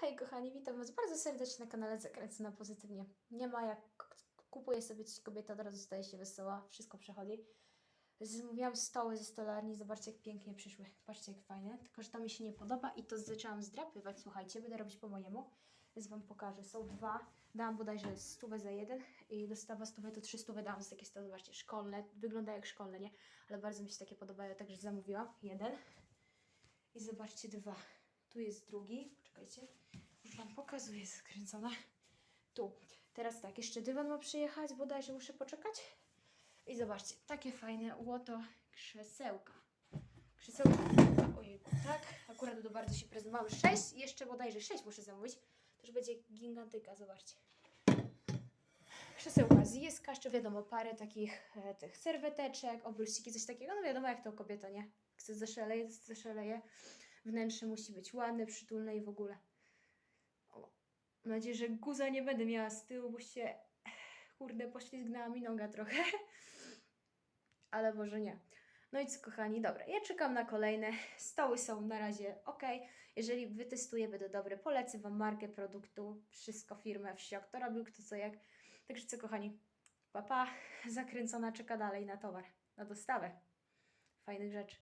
hej kochani, witam Was bardzo serdecznie na kanale Zakręcona Pozytywnie. Nie ma jak kupuję sobie coś kobieta, od razu staje się wesoła, wszystko przechodzi. Zamówiłam stoły ze stolarni, zobaczcie jak pięknie przyszły, patrzcie jak fajne, tylko że to mi się nie podoba i to zaczęłam zdrapywać, słuchajcie, będę robić po mojemu, więc Wam pokażę, są dwa, dałam bodajże stówę za jeden i dostawa stówę to trzy stówy dałam za takie stoły, zobaczcie, szkolne, wygląda jak szkolne, nie? Ale bardzo mi się takie podobają, także zamówiłam jeden i zobaczcie dwa. Tu jest drugi. Poczekajcie. Już Wam pokazuję skręcona. Tu. Teraz tak, jeszcze dywan ma przyjechać, bodajże muszę poczekać. I zobaczcie, takie fajne łoto krzesełka. Krzesełka. Ojej, tak. Akurat to bardzo się prezentowały. Sześć, jeszcze bodajże sześć muszę zamówić. To już będzie gigantyka, zobaczcie. Krzesełka z jeska, jeszcze wiadomo, parę takich e, tych serweteczek, obrusiki, coś takiego. No wiadomo, jak to kobieta, nie? Chce zaszaleje, to zaszaleje. Wnętrze musi być ładne, przytulne i w ogóle. O, mam nadzieję, że guza nie będę miała z tyłu, bo się kurde poślizgnęła mi noga trochę. Ale może nie. No i co kochani, dobra, ja czekam na kolejne. Stoły są na razie ok. Jeżeli wytestuję, będę dobre, polecę Wam markę produktu, wszystko, firmę, wsiok, kto robił, kto co jak. Także co kochani, papa, zakręcona czeka dalej na towar, na dostawę fajnych rzeczy.